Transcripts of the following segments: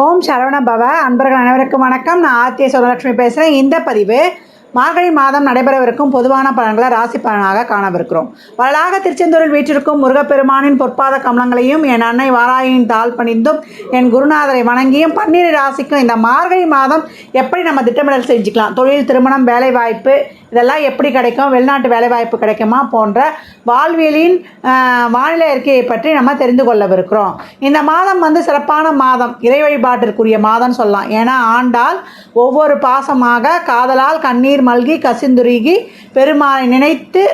ஓம் சரவண பவ. அன்பர்கள் அனைவருக்கும் வணக்கம். நான் ஆர்த்திய சுவலட்சுமி பேசுகிறேன் இந்த பதிவு மார்கழி மாதம் நடைபெறவிருக்கும் பொதுவான பலன்களை ராசி பலனாக காணவிருக்கிறோம். வரலாக திருச்செந்தூரில் வீற்றிருக்கும் முருகப்பெருமானின் பொற்பாத கமலங்களையும் என் அன்னை வாராயின் தாழ் பணிந்தும் என் குருநாதரை வணங்கியும் பன்னிரு ராசிக்கும் இந்த மார்கழி மாதம் எப்படி நம்ம திட்டமிடல் செஞ்சுக்கலாம்? தொழில் திருமணம் வேலைவாய்ப்பு இதெல்லாம் எப்படி கிடைக்கும் வெளிநாட்டு வேலைவாய்ப்பு கிடைக்குமா போன்ற வாழ்வியலின் வானிலை அறிக்கையை பற்றி நம்ம தெரிந்து கொள்ளவிருக்கிறோம். இந்த மாதம் வந்து சிறப்பான மாதம் இறை வழிபாட்டிற்குரிய மாதம்னு சொல்லலாம். ஏன்னா ஆண்டால் ஒவ்வொரு பாசமாக காதலால் கண்ணீர் மல்கி கசிந்துருகி பெருமாளை நினைத்து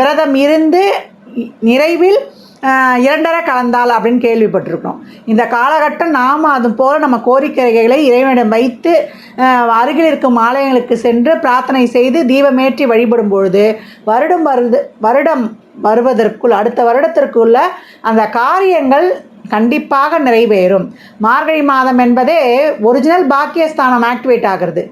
விரதம் இருந்து நிறைவில் இரண்டரை கலந்தாள் அப்படின்னு கேள்விப்பட்டிருக்கிறோம். இந்த காலகட்டம் நாம் அது போல் நம்ம கோரிக்கைகளை இறைவனிடம் வைத்து அருகில் இருக்கும் ஆலயங்களுக்கு சென்று பிரார்த்தனை செய்து தீபமேற்றி வழிபடும் பொழுது வருடம் வருது வருடம் வருவதற்குள் அடுத்த வருடத்திற்குள்ள அந்த காரியங்கள் கண்டிப்பாக நிறைவேறும். மார்கழி மாதம் என்பதே ஒரிஜினல் பாக்கியஸ்தானம் ஆக்டிவேட் ஆகிறது.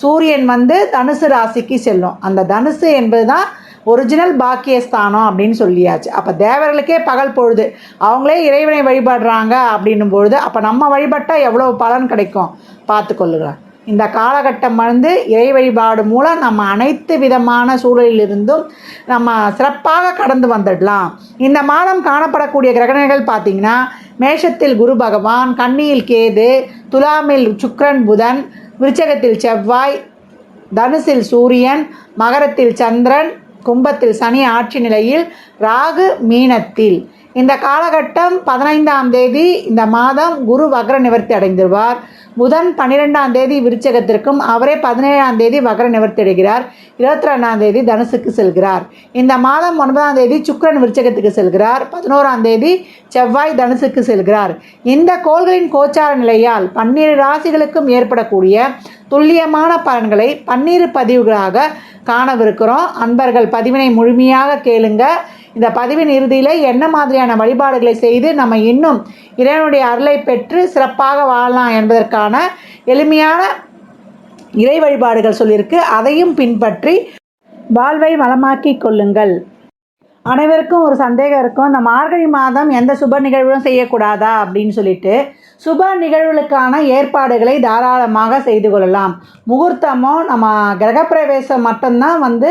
சூரியன் வந்து தனுசு ராசிக்கு செல்லும். அந்த தனுசு என்பது தான் ஒரிஜினல் பாக்கியஸ்தானம் அப்படின்னு சொல்லியாச்சு. அப்போ தேவர்களுக்கே பகல் பொழுது. அவங்களே இறைவனை வழிபடுறாங்க அப்படின்னும் பொழுது அப்போ நம்ம வழிபட்டால் எவ்வளோ பலன் கிடைக்கும்? பார்த்துக்கொள்ளுங்க இந்த காலகட்டம் வந்து இறை வழிபாடு மூலம் நம்ம அனைத்து விதமான சூழலிலிருந்தும் நம்ம சிறப்பாக கடந்து வந்துடலாம். இந்த மாதம் காணப்படக்கூடிய கிரகணங்கள் பார்த்தீங்கன்னா மேஷத்தில் குரு பகவான் கன்னியில் கேது துலாமில் சுக்கிரன் புதன் விருச்சகத்தில் செவ்வாய் தனுசில் சூரியன் மகரத்தில் சந்திரன் கும்பத்தில் சனி ஆட்சி நிலையில் ராகு மீனத்தில். இந்த காலகட்டம் பதினைந்தாம் தேதி இந்த மாதம் குரு வக்ர நிவர்த்தி அடைந்துருவார் புதன் பன்னிரெண்டாம் தேதி விருச்சகத்திற்கும் அவரே பதினேழாம் தேதி வக்ர நிவர்த்திடுகிறார் இருபத்தி ரெண்டாம் தேதி தனுசுக்கு செல்கிறார். இந்த மாதம் ஒன்பதாம் தேதி சுக்கரன் விருச்சகத்துக்கு செல்கிறார். பதினோராம் தேதி செவ்வாய் தனுசுக்கு செல்கிறார். இந்த கோள்களின் கோச்சார நிலையால் பன்னிரு ராசிகளுக்கும் ஏற்படக்கூடிய துல்லியமான பலன்களை பன்னீர் பதிவுகளாக காணவிருக்கிறோம். அன்பர்கள் பதிவினை முழுமையாக கேளுங்க. இந்த பதிவின் இறுதியில் என்ன மாதிரியான வழிபாடுகளை செய்து நம்ம இன்னும் இறைவனுடைய அருளை பெற்று சிறப்பாக வாழலாம் என்பதற்கான எளிமையான இறை வழிபாடுகள் சொல்லியிருக்கு. அதையும் பின்பற்றி வாழ்வை வளமாக்கிக் கொள்ளுங்கள். அனைவருக்கும் ஒரு சந்தேகம் இருக்கும். இந்த மார்கழி மாதம் எந்த சுப நிகழ்வும் செய்யக்கூடாதா அப்படின்னு சொல்லிட்டு சுப நிகழ்வுகளுக்கான ஏற்பாடுகளை தாராளமாக செய்து கொள்ளலாம். முகூர்த்தமோ நம்ம கிரகப்பிரவேசம் மட்டும்தான் வந்து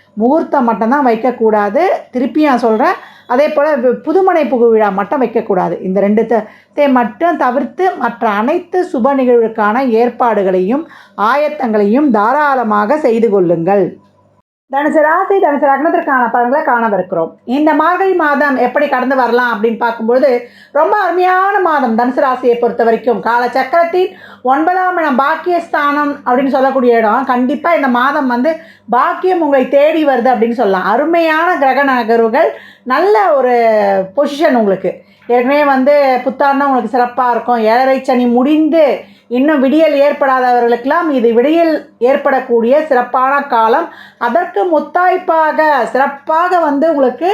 முகூர்த்தம் மட்டும்தான் வைக்கக்கூடாது. திருப்பி நான் சொல்கிறேன் அதே போல் புதுமனை புகு விழா மட்டும் வைக்கக்கூடாது. இந்த ரெண்டு தே மட்டும் தவிர்த்து மற்ற அனைத்து சுப நிகழ்வுக்கான ஏற்பாடுகளையும் ஆயத்தங்களையும் தாராளமாக செய்து கொள்ளுங்கள். தனுசு ராசி தனுசு லக்னத்திற்கான பலன்களை காணவிருக்கிறோம். இந்த மார்கழி மாதம் எப்படி கடந்து வரலாம் அப்படின்னு பார்க்கும்பொழுது ரொம்ப அருமையான மாதம் தனுசு ராசியை பொறுத்த வரைக்கும். கால சக்கரத்தின் ஒன்பதாம் இடம் பாக்கியஸ்தானம் அப்படின்னு சொல்லக்கூடிய இடம். கண்டிப்பாக இந்த மாதம் வந்து பாக்கியம் உங்களை தேடி வருது அப்படின்னு சொல்லலாம். அருமையான கிரக நகர்வுகள் நல்ல ஒரு பொசிஷன் உங்களுக்கு. ஏற்கனவே வந்து புத்தாண்டு உங்களுக்கு சிறப்பாக இருக்கும். ஏழரை சனி முடிந்து இன்னும் விடியல் ஏற்படாதவர்களுக்கெல்லாம் இது விடியல் ஏற்படக்கூடிய சிறப்பான காலம். அதற்கு முத்தாய்ப்பாக சிறப்பாக வந்து உங்களுக்கு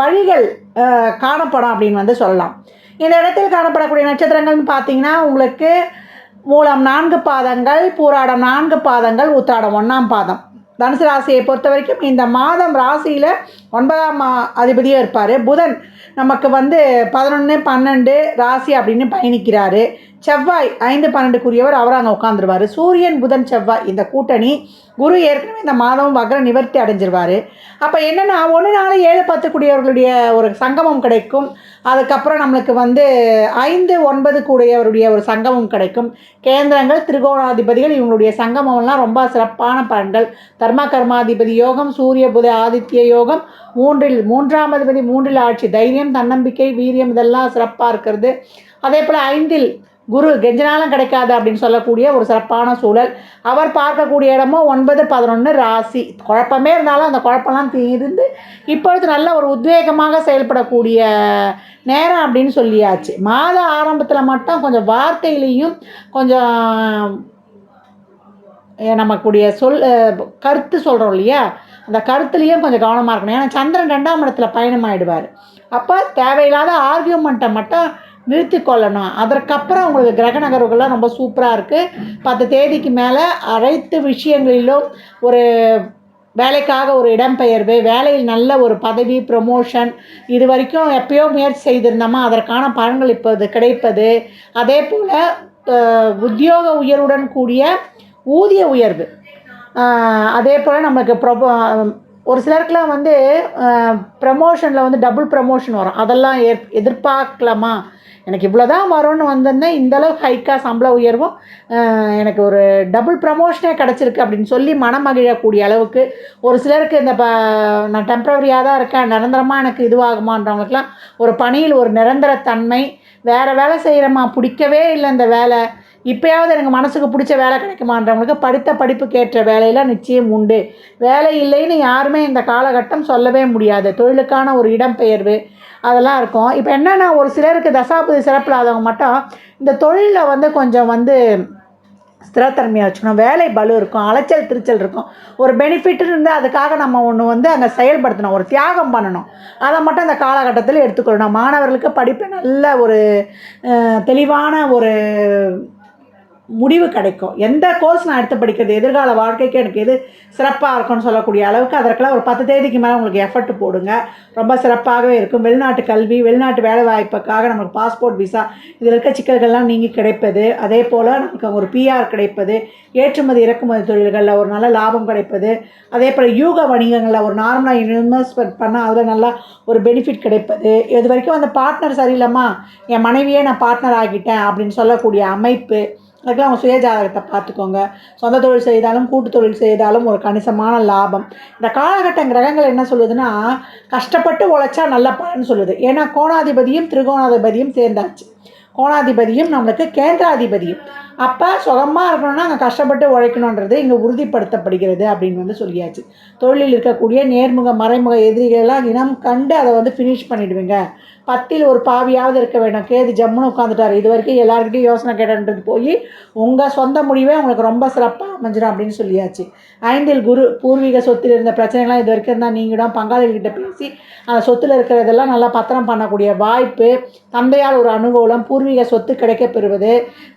வழிகள் காணப்படும் அப்படின்னு வந்து சொல்லலாம். இந்த இடத்தில் காணப்படக்கூடிய நட்சத்திரங்கள்னு பார்த்தீங்கன்னா உங்களுக்கு மூலம் நான்கு பாதங்கள் பூராடம் நான்கு பாதங்கள் உத்திராடம் ஒன்றாம் பாதம். தனுசு ராசியை பொறுத்த வரைக்கும் இந்த மாதம் ராசியில் ஒன்பதாம் அதிபதியும் இருப்பார். புதன் நமக்கு வந்து பதினொன்று பன்னெண்டு ராசி அப்படின்னு பயணிக்கிறாரு. செவ்வாய் ஐந்து பன்னெண்டுக்குரியவர் அவர் அங்கே உட்காந்துருவார் சூரியன் புதன் செவ்வாய் இந்த கூட்டணி குரு ஏற்கனவே இந்த மாதம் வக்ர நிவர்த்தி அடைஞ்சிருவார். அப்போ என்னென்னா ஒன்று நாலு ஏழு பத்துக்குடியவர்களுடைய ஒரு சங்கமம் கிடைக்கும். அதுக்கப்புறம் நம்மளுக்கு வந்து ஐந்து ஒன்பது கூடியவருடைய ஒரு சங்கமம் கிடைக்கும். கேந்திரங்கள் திரிகோணாதிபதிகள் இவங்களுடைய சங்கமம்லாம் ரொம்ப சிறப்பான பலன்கள். தர்மகர்மாதிபதி யோகம் சூரிய புத ஆதித்ய யோகம் மூன்றில் மூன்றாம் அதிபதி மூன்றில் ஆட்சி. தைரியம் தன்னம்பிக்கை வீரியம் இதெல்லாம் சிறப்பாக இருக்கிறது. அதே போல் ஐந்தில் குரு கெஞ்சனாலும் கிடைக்காது அப்படின்னு சொல்லக்கூடிய ஒரு சிறப்பான சூழல். அவர் பார்க்கக்கூடிய இடமும் ஒன்பது பதினொன்று ராசி. குழப்பமே இருந்தாலும் அந்த குழப்பம்லாம் தீர்ந்து இப்பொழுது நல்ல ஒரு உத்வேகமாக செயல்படக்கூடிய நேரம் அப்படின்னு சொல்லியாச்சு. மாத ஆரம்பத்தில் மட்டும் கொஞ்சம் வார்த்தையிலையும் கொஞ்சம் நமக்குடைய சொல் கருத்து சொல்கிறோம் இல்லையா? அந்த கருத்துலேயும் கொஞ்சம் கவனமாக இருக்கணும். ஏன்னா சந்திரன் ரெண்டாம் இடத்துல ஆகிடுவார் அப்போ தேவையில்லாத ஆர்கியூமெண்ட்டை மட்டும் நிறுத்தி கொள்ளணும். அதற்கப்புறம் உங்களுக்கு கிரக நகர்வுகள்லாம் ரொம்ப சூப்பராக இருக்குது பத்து தேதிக்கு மேலே அனைத்து விஷயங்களிலும் ஒரு வேலைக்காக ஒரு இடம்பெயர்வு வேலையில் நல்ல ஒரு பதவி ப்ரொமோஷன் இது வரைக்கும் எப்பயோ முயற்சி செய்திருந்தோமா அதற்கான பலன்கள் இப்போது கிடைப்பது. அதே போல் உத்தியோக உயர்வுடன் கூடிய ஊதிய உயர்வு. அதே போல் நமக்கு ப்ரொபோ ஒரு சிலருக்குலாம் வந்து ப்ரமோஷனில் வந்து டபுள் ப்ரமோஷன் வரும். அதெல்லாம் ஏற் எதிர்பார்க்கலாமா? எனக்கு இவ்வளோ தான் வரும்னு வந்திருந்தேன். இந்தளவுக்கு ஹைக்காக சம்பள உயர்வும் எனக்கு ஒரு டபுள் ப்ரமோஷனே கிடச்சிருக்கு அப்படின்னு சொல்லி மனமகிழக்கூடிய அளவுக்கு ஒரு சிலருக்கு இந்த ப நான் டெம்ப்ரவரியாக தான் இருக்கேன். நிரந்தரமாக எனக்கு இதுவாகுமான்றவங்களுக்குலாம் ஒரு பணியில் ஒரு நிரந்தர தன்மை வேறு வேலை செய்கிறேம்மா பிடிக்கவே இல்லை இந்த வேலை. இப்போயாவது எனக்கு மனசுக்கு பிடிச்ச வேலை கிடைக்குமான்றவங்களுக்கு படித்த படிப்புக்கேற்ற வேலையெல்லாம் நிச்சயம் உண்டு. வேலை இல்லைன்னு யாருமே இந்த காலகட்டம் சொல்லவே முடியாது. தொழிலுக்கான ஒரு இடம்பெயர்வு அதெல்லாம் இருக்கும். இப்போ என்னென்னா ஒரு சிலருக்கு தசாபதி சிறப்பில்லாதவங்க மட்டும் இந்த தொழிலில் வந்து கொஞ்சம் வந்து ஸ்திரத்தன்மையாக வச்சுக்கணும். வேலை பலு இருக்கும் அலைச்சல் திருச்சல் இருக்கும். ஒரு பெனிஃபிட்னு இருந்தால் அதுக்காக நம்ம ஒன்று வந்து அங்கே செயல்படுத்தணும். ஒரு தியாகம் பண்ணணும். அதை மட்டும் அந்த காலகட்டத்தில் எடுத்துக்கொள்ளணும். மாணவர்களுக்கு படிப்பு நல்ல ஒரு தெளிவான ஒரு முடிவு கிடைக்கும். எந்த கோர்ஸ் நான் எடுத்து படிக்கிறது எதிர்கால வாழ்க்கைக்கு எனக்கு எது சிறப்பாக இருக்கும்னு சொல்லக்கூடிய அளவுக்கு அதற்கெல்லாம் ஒரு பத்து தேதிக்கு மேலே உங்களுக்கு எஃபர்ட் போடுங்க. ரொம்ப சிறப்பாகவே இருக்கும். வெளிநாட்டு கல்வி வெளிநாட்டு வேலை வாய்ப்புக்காக நமக்கு பாஸ்போர்ட் விசா இதில் இருக்க சிக்கல்கள்லாம் நீங்கள் கிடைப்பது. அதே போல் நமக்கு ஒரு பிஆர் கிடைப்பது. ஏற்றுமதி இறக்குமதி தொழில்களில் ஒரு நல்ல லாபம் கிடைப்பது. அதே போல் யூக வணிகங்களில் ஒரு நார்மலாக இன்வெஸ்ட்மெண்ட் பண்ணால் அதில் நல்லா ஒரு பெனிஃபிட் கிடைப்பது. இது வரைக்கும் அந்த பார்ட்னர் சரியில்லைம்மா. என் மனைவியே நான் பார்ட்னர் ஆகிட்டேன் அப்படின்னு சொல்லக்கூடிய அமைப்பு அதுக்கெல்லாம் அவங்க சுயஜாதகத்தை பார்த்துக்கோங்க. சொந்த தொழில் செய்தாலும் கூட்டு தொழில் செய்தாலும் ஒரு கணிசமான லாபம். இந்த காலகட்ட கிரகங்கள் என்ன சொல்லுதுன்னா கஷ்டப்பட்டு உழைச்சா நல்ல பலன் சொல்லுது. ஏன்னா கோணாதிபதியும் திரிகோணாதிபதியும் சேர்ந்தாச்சு. கோணாதிபதியும் நம்மளுக்கு கேந்திராதிபதியும். அப்போ சுகமாக இருக்கணும்னா அங்கே கஷ்டப்பட்டு உழைக்கணுன்றது இங்கே உறுதிப்படுத்தப்படுகிறது அப்படின்னு வந்து சொல்லியாச்சு. தொழிலில் இருக்கக்கூடிய நேர்முக மறைமுக எதிரிகளெல்லாம் இனம் கண்டு அதை வந்து ஃபினிஷ் பண்ணிவிடுவீங்க பத்தில் ஒரு பாவியாவது இருக்க வேணும். கேது ஜம்முன்னு உட்காந்துட்டார் இது வரைக்கும் எல்லாருக்கிட்டையும் யோசனை கேட்டன்றது போய் உங்கள் சொந்த முடிவே உங்களுக்கு ரொம்ப சிறப்பாக அமைஞ்சிடும் அப்படின்னு சொல்லியாச்சு. ஐந்தில் குரு பூர்வீக சொத்தில் இருந்த பிரச்சனைகள்லாம் இது வரைக்கும் இருந்தால் நீங்களும் பங்காளிகிட்ட பேசி அந்த சொத்தில் இருக்கிறதெல்லாம் நல்லா பத்திரம் பண்ணக்கூடிய வாய்ப்பு தந்தையால் ஒரு அனுகூலம் பூர்வீக சொத்து கிடைக்க பெறுவது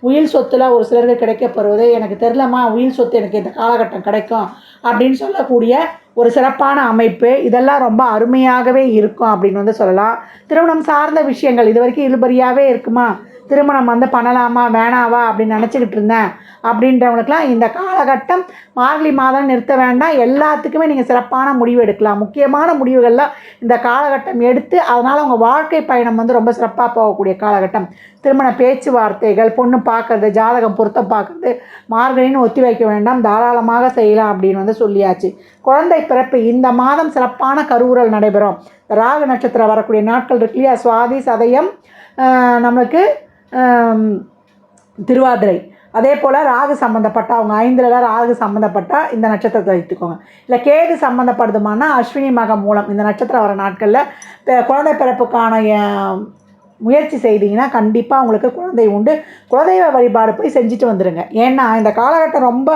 உயிர் சொத்தில் ஒரு சிலருக்கு கிடைக்கப்படுவது எனக்கு தெரிலம்மா உயில் சொத்து எனக்கு இந்த காலகட்டம் கிடைக்கும் அப்படின்னு சொல்லக்கூடிய ஒரு சிறப்பான அமைப்பு. இதெல்லாம் ரொம்ப அருமையாகவே இருக்கும் அப்படின்னு வந்து சொல்லலாம். திருமணம் சார்ந்த விஷயங்கள் இது வரைக்கும் இழுபறியாகவே இருக்குமா? திருமணம் வந்து பண்ணலாமா வேணாவா அப்படின்னு நினச்சிக்கிட்டு இருந்தேன். அப்படின்றவங்களுக்குலாம் இந்த காலகட்டம் மார்கழி மாதம் நிறுத்த வேண்டாம். எல்லாத்துக்குமே நீங்கள் சிறப்பான முடிவு எடுக்கலாம். முக்கியமான முடிவுகள்லாம் இந்த காலகட்டம் எடுத்து அதனால் உங்கள் வாழ்க்கை பயணம் வந்து ரொம்ப சிறப்பாக போகக்கூடிய காலகட்டம். திருமண பேச்சுவார்த்தைகள் பொண்ணு பார்க்குறது ஜாதகம் பொருத்தம் பார்க்குறது மார்கழின்னு ஒத்தி வைக்க வேண்டாம். தாராளமாக செய்யலாம் அப்படின்னு வந்து சொல்லியாச்சு. குழந்தை பிறப்பு. இந்த மாதம் சிறப்பான கருவுரல் நடைபெறும். ராகு நட்சத்திரம் வரக்கூடிய நாட்கள் இருக்கு இல்லையா சுவாதி சதயம் நம்மளுக்கு திருவாதிரை. அதே போல் ராகு சம்மந்தப்பட்ட அவங்க ஐந்தில் ராகு சம்மந்தப்பட்டால் இந்த நட்சத்திரத்தை வைத்துக்கோங்க. இல்லை கேது சம்மந்தப்படுதுமானா அஸ்வினி மகம் மூலம் இந்த நட்சத்திரம் வர நாட்களில் குழந்தை பிறப்புக்கான முயற்சி செய்தீங்கன்னா கண்டிப்பாக உங்களுக்கு குழந்தை உண்டு. குலதெய்வ வழிபாடு போய் செஞ்சுட்டு வந்துடுங்க ஏன்னா இந்த காலகட்டம் ரொம்ப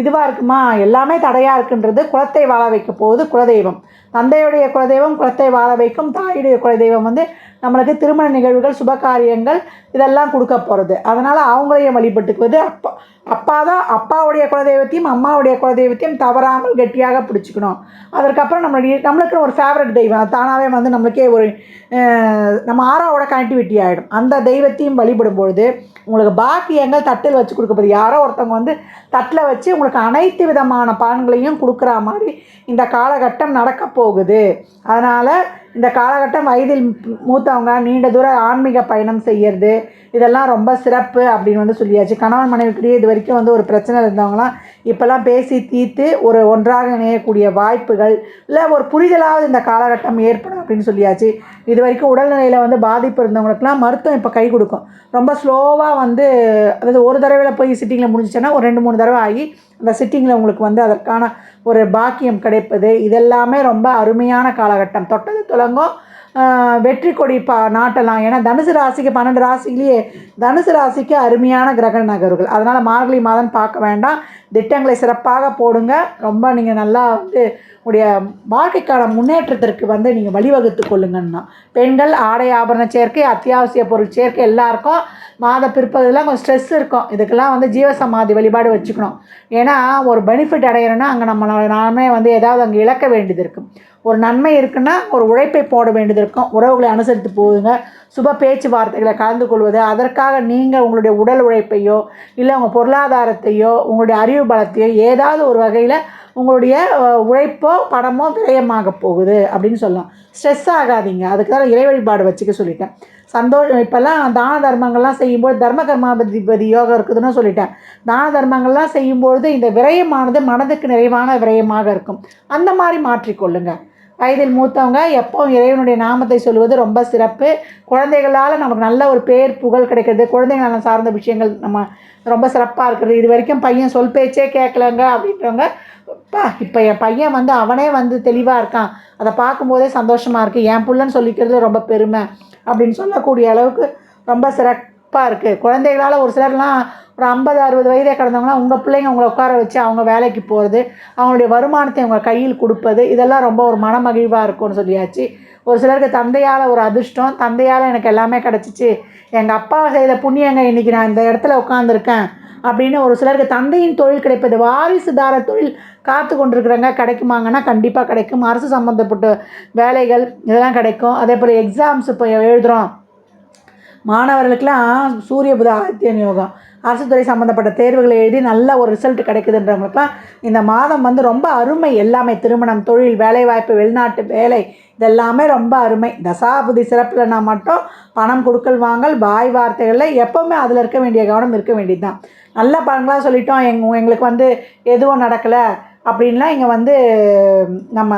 இதுவாக இருக்குமா? எல்லாமே தடையாக இருக்குன்றது குலத்தை வாழ வைக்க போகுது குலதெய்வம். தந்தையுடைய குலதெய்வம் குலத்தை வாழ வைக்கும் தாயுடைய குலதெய்வம் வந்து நம்மளுக்கு திருமண நிகழ்வுகள் சுபகாரியங்கள் இதெல்லாம் கொடுக்க போகிறது அதனால் அவங்களையும் வழிபட்டுக்குவது அப்பா அப்பா தான் அப்பாவுடைய குலதெய்வத்தையும் அம்மாவுடைய குலதெய்வத்தையும் தவறாமல் கெட்டியாக பிடிச்சிக்கணும். அதற்கப்புறம் நம்மளுடைய நம்மளுக்கு ஒரு ஃபேவரட் தெய்வம். தானாகவே வந்து நம்மளுக்கே ஒரு நம்ம ஆறாவோட கனெக்டிவிட்டி ஆகிடும் அந்த தெய்வத்தையும் வழிபடும் பொழுது உங்களுக்கு பாக்கியங்கள் தட்டில் வச்சு கொடுக்கப்படுது யாரோ ஒருத்தவங்க வந்து தட்டில் வச்சு உங்களுக்கு அனைத்து விதமான பலன்களையும் கொடுக்குற மாதிரி இந்த காலகட்டம் நடக்க போகுது. அதனால் இந்த காலகட்டம் வயதில் மூத்தவங்க நீண்ட தூர ஆன்மீக பயணம் செய்யறது இதெல்லாம் ரொம்ப சிறப்பு அப்படின்னு வந்து சொல்லியாச்சு. கணவன் மனைவிக்கிட்டே இது வரைக்கும் வந்து ஒரு பிரச்சனை இருந்தவங்களாம் இப்போல்லாம் பேசி தீர்த்து ஒரு ஒன்றாக இணையக்கூடிய வாய்ப்புகள் இல்லை ஒரு புரிதலாவது இந்த காலகட்டம் ஏற்படும் அப்படின்னு சொல்லியாச்சு. இது வரைக்கும் உடல்நிலையில் வந்து பாதிப்பு இருந்தவங்களுக்குலாம் மருத்துவம் இப்போ கை கொடுக்கும். ரொம்ப ஸ்லோவாக வந்து அதாவது ஒரு தடவையில் போய் சிட்டிங்கில் முடிஞ்சிச்சுன்னா ஒரு ரெண்டு மூணு தடவை ஆகி அந்த சிட்டிங்கில் உங்களுக்கு வந்து அதற்கான ஒரு பாக்கியம் கிடைப்பது. இதெல்லாமே ரொம்ப அருமையான காலகட்டம். தொட்டது துலங்கும் வெற்றி கொடி பா நாட்டலாம். ஏன்னா தனுசு ராசிக்கு பன்னெண்டு ராசிலேயே தனுசு ராசிக்கு அருமையான கிரக நகர்வுகள். அதனால் மார்கழி மாதம் பார்க்க வேண்டாம். திட்டங்களை சிறப்பாக போடுங்க. ரொம்ப நீங்கள் நல்லா வந்து உடைய வாழ்க்கைக்கான முன்னேற்றத்திற்கு வந்து நீங்கள் வழிவகுத்து கொள்ளுங்கன்னா பெண்கள் ஆடை ஆபரண சேர்க்கை அத்தியாவசிய பொருள் சேர்க்கை எல்லாருக்கும் மாத பிற்பகுதியில் கொஞ்சம் ஸ்ட்ரெஸ் இருக்கும். இதுக்கெல்லாம் வந்து ஜீவசமாதி வழிபாடு வச்சுக்கணும். ஏன்னா ஒரு பெனிஃபிட் அடையணும்னா அங்கே நம்ம நாமே வந்து ஏதாவது அங்கே இழக்க வேண்டியது இருக்கும். ஒரு நன்மை இருக்குன்னா ஒரு உழைப்பை போட வேண்டியது இருக்கும். உறவுகளை அனுசரித்து போகுதுங்க சுப பேச்சுவார்த்தைகளை கலந்து கொள்வது அதற்காக நீங்கள் உங்களுடைய உடல் உழைப்பையோ இல்லை உங்கள் பொருளாதாரத்தையோ உங்களுடைய அறிவு பலத்தையோ ஏதாவது ஒரு வகையில் உங்களுடைய உழைப்போ பணமோ விரயமாக போகுது அப்படின்னு சொல்லலாம். ஸ்ட்ரெஸ் ஆகாதீங்க. அதுக்கு தான் இறை வழிபாடு வச்சுக்க சொல்லிட்டேன். சந்தோஷம் இப்போல்லாம் தான தர்மங்கள்லாம் செய்யும்போது தர்ம கர்மாபதிபதி யோகம் இருக்குதுன்னு சொல்லிட்டேன். தான தர்மங்கள்லாம் செய்யும்பொழுது இந்த விரயமானது மனதுக்கு நிறைவான விரயமாக இருக்கும். அந்த மாதிரி மாற்றிக்கொள்ளுங்கள் வயதில் மூத்தவங்க எப்பவும் இறைவனுடைய நாமத்தை சொல்வது ரொம்ப சிறப்பு. குழந்தைகளால் நமக்கு நல்ல ஒரு பேர் புகழ் கிடைக்கிறது. குழந்தைங்களால் சார்ந்த விஷயங்கள் நம்ம ரொம்ப சிறப்பாக இருக்கிறது. இது வரைக்கும் பையன் சொல் பேச்சே கேட்கலங்க அப்படின்றவங்க அப்பா இப்போ என் பையன் வந்து அவனே வந்து தெளிவாக இருக்கான். அதை பார்க்கும்போதே சந்தோஷமாக இருக்குது என் புள்ளன்னு சொல்லிக்கிறது ரொம்ப பெருமை. அப்படின்னு சொல்லக்கூடிய அளவுக்கு ரொம்ப சிறப்பாக இருக்குது குழந்தைகளால் ஒரு சிலர்லாம் ஒரு ஐம்பது அறுபது வயதே கடந்தவங்களாம் உங்கள் பிள்ளைங்க உங்களை உட்கார வச்சு அவங்க வேலைக்கு போகிறது அவங்களுடைய வருமானத்தை உங்கள் கையில் கொடுப்பது இதெல்லாம் ரொம்ப ஒரு மனமகிழ்வாக இருக்கும்னு சொல்லியாச்சு. ஒரு சிலருக்கு தந்தையால் ஒரு அதிர்ஷ்டம் தந்தையால் எனக்கு எல்லாமே கிடச்சிச்சு. எங்கள் அப்பா செய்த புண்ணியங்க இன்றைக்கி நான் இந்த இடத்துல உட்காந்துருக்கேன் அப்படின்னு ஒரு சிலருக்கு தந்தையின் தொழில் கிடைப்பது வாரிசுதார தொழில் காத்து கொண்டிருக்கிறவங்க கிடைக்குமாங்கன்னா கண்டிப்பாக கிடைக்கும். அரசு சம்மந்தப்பட்ட வேலைகள் இதெல்லாம் கிடைக்கும். அதே போல் எக்ஸாம்ஸ் இப்போ எழுதுகிறோம் மாணவர்களுக்கெல்லாம் சூரிய புத ஆதித்யன் யோகம் அரசு துறை சம்மந்தப்பட்ட தேர்வுகளை எழுதி நல்ல ஒரு ரிசல்ட் கிடைக்குதுன்றவங்களுக்குலாம் இந்த மாதம் வந்து ரொம்ப அருமை. எல்லாமே திருமணம் தொழில் வேலைவாய்ப்பு வெளிநாட்டு வேலை இதெல்லாமே ரொம்ப அருமை. தசாபுதி சிறப்புலனா மட்டும் பணம் கொடுக்கல் வாங்கல் வாய் வார்த்தைகளில் எப்போவுமே அதில் இருக்க வேண்டிய கவனம் இருக்க வேண்டியது தான் நல்ல பலன்களாக சொல்லிட்டோம். எங் எங்களுக்கு வந்து எதுவும் நடக்கலை அப்படின்லாம் இங்கே வந்து நம்ம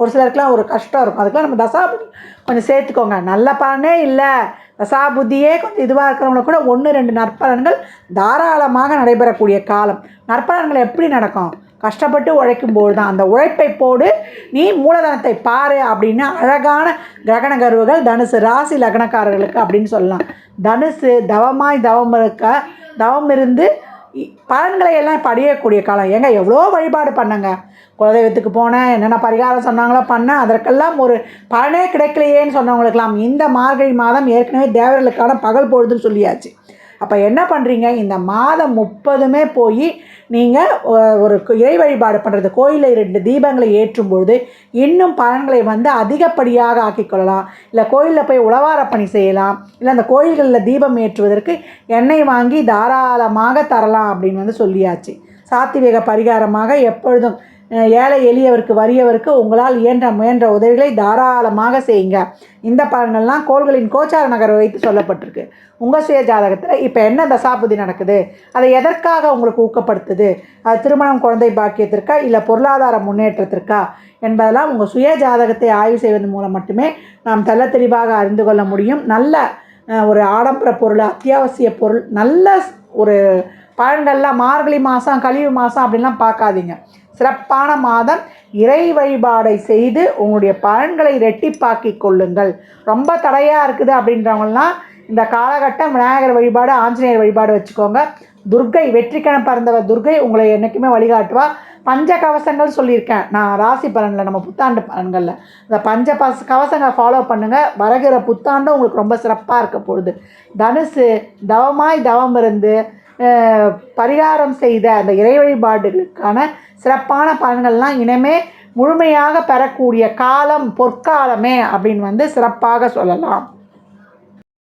ஒரு சிலருக்குலாம் ஒரு கஷ்டம் இருக்கும். அதுக்கெலாம் நம்ம தசாபுதி கொஞ்சம் சேர்த்துக்கோங்க. நல்ல பலனே இல்லை. தசாபுத்தியே கொஞ்சம் இதுவாக இருக்கிறவங்களுக்கு கூட ஒன்று ரெண்டு நற்பலன்கள் தாராளமாக நடைபெறக்கூடிய காலம். நற்பலன்கள் எப்படி நடக்கும்? கஷ்டப்பட்டு உழைக்கும்போது தான். அந்த உழைப்பை போடு நீ மூலதனத்தை பாரு அப்படின்னு அழகான கிரகண கருவுகள் தனுசு ராசி லக்னக்காரர்களுக்கு அப்படின்னு சொல்லலாம். தனுசு தவமாய் தவம் இருக்க தவம் இருந்து பலன்களை எல்லாம் படியக்கூடிய காலம். ஏங்க எவ்வளோ வழிபாடு பண்ணங்க? குலதெய்வத்துக்கு போனேன் என்னென்ன பரிகாரம் சொன்னாங்களோ பண்ணேன். அதற்கெல்லாம் ஒரு பலனே கிடைக்கலையேன்னு சொன்னவங்களுக்கெல்லாம் இந்த மார்கழி மாதம் ஏற்கனவே தேவர்களுக்கான பகல் பொழுதுன்னு சொல்லியாச்சு. அப்போ என்ன பண்ணுறீங்க இந்த மாதம் முப்பதுமே போய் நீங்கள் ஒரு இறை வழிபாடு பண்ணுறது கோயிலில் ரெண்டு தீபங்களை ஏற்றும் பொழுது இன்னும் பலன்களை வந்து அதிகப்படியாக ஆக்கிக்கொள்ளலாம் இல்லை கோயிலில் போய் உழவார பணி செய்யலாம். இல்லை அந்த கோயில்களில் தீபம் ஏற்றுவதற்கு எண்ணெய் வாங்கி தாராளமாக தரலாம் அப்படின்னு வந்து சொல்லியாச்சு. சாத்திவேக பரிகாரமாக எப்பொழுதும் ஏழை எளியவருக்கு வறியவருக்கு உங்களால் இயன்ற முயன்ற உதவிகளை தாராளமாக செய்யுங்க. இந்த பலன்கள்லாம் கோள்களின் கோச்சார நகரை வைத்து சொல்லப்பட்டிருக்கு. உங்கள் சுய ஜாதகத்தில் இப்போ என்ன தசாபுதி நடக்குது? அதை எதற்காக உங்களுக்கு ஊக்கப்படுத்துது? அது திருமணம் குழந்தை பாக்கியத்திற்கா இல்லை பொருளாதார முன்னேற்றத்திற்கா என்பதெல்லாம் உங்கள் சுய ஜாதகத்தை ஆய்வு செய்வதன் மூலம் மட்டுமே நாம் தெல்ல தெளிவாக அறிந்து கொள்ள முடியும். நல்ல ஒரு ஆடம்பர பொருள் அத்தியாவசிய பொருள் நல்ல ஒரு பழங்கள்லாம் மார்கழி மாதம் கழிவு மாதம் அப்படின்லாம் பார்க்காதீங்க. சிறப்பான மாதம். இறை வழிபாடை செய்து உங்களுடைய பலன்களை ரெட்டிப்பாக்கி கொள்ளுங்கள். ரொம்ப தடையாக இருக்குது அப்படின்றவங்கலாம் இந்த காலகட்டம் விநாயகர் வழிபாடு ஆஞ்சநேயர் வழிபாடு வச்சுக்கோங்க. துர்க்கை வெற்றிக்கணம் பறந்தவர் துர்க்கை உங்களை என்றைக்குமே வழிகாட்டுவா. பஞ்ச கவசங்கள் சொல்லியிருக்கேன். நான் ராசி பலனில் நம்ம புத்தாண்டு பலன்களில். இந்த பஞ்ச பஸ் கவசங்களை ஃபாலோ பண்ணுங்கள் வரகிற புத்தாண்டு உங்களுக்கு ரொம்ப சிறப்பாக இருக்க போகுது. தனுசு தவமாய் தவம் இருந்து பரிகாரம் செய்த அந்த இறை வழிபாடுகளுக்கான சிறப்பான பலன்கள்லாம் இனிமே முழுமையாக பெறக்கூடிய காலம் பொற்காலமே அப்படின்னு வந்து சிறப்பாக சொல்லலாம்.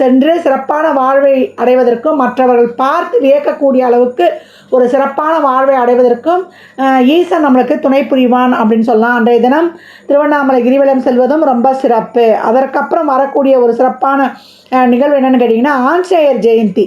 சென்று சிறப்பான வாழ்வை அடைவதற்கும் மற்றவர்கள் பார்த்து வியக்கக்கூடிய அளவுக்கு ஒரு சிறப்பான வாழ்வை அடைவதற்கும் ஈசன் நம்மளுக்கு துணை புரிவான் அப்படின்னு சொல்லலாம். அன்றைய தினம் திருவண்ணாமலை கிரிவலம் செல்வதும் ரொம்ப சிறப்பு. அதற்கப்புறம் வரக்கூடிய ஒரு சிறப்பான நிகழ்வு என்னென்னு கேட்டிங்கன்னா ஆஞ்சநேயர் ஜெயந்தி.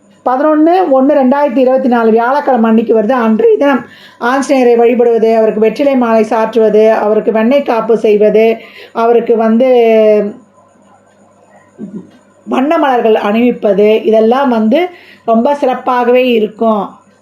பதினொன்று ஒன்று ரெண்டாயிரத்தி இருபத்தி நாலு வியாழக்கிழமை அன்னைக்கு வருது அன்றைய தினம். ஆஞ்சநேயரை வழிபடுவது அவருக்கு வெற்றிலை மாலை சாற்றுவது அவருக்கு வெண்ணெய் காப்பு செய்வது அவருக்கு வந்து வண்ண மலர்கள் அணிவிப்பது இதெல்லாம் வந்து ரொம்ப சிறப்பாகவே இருக்கும்.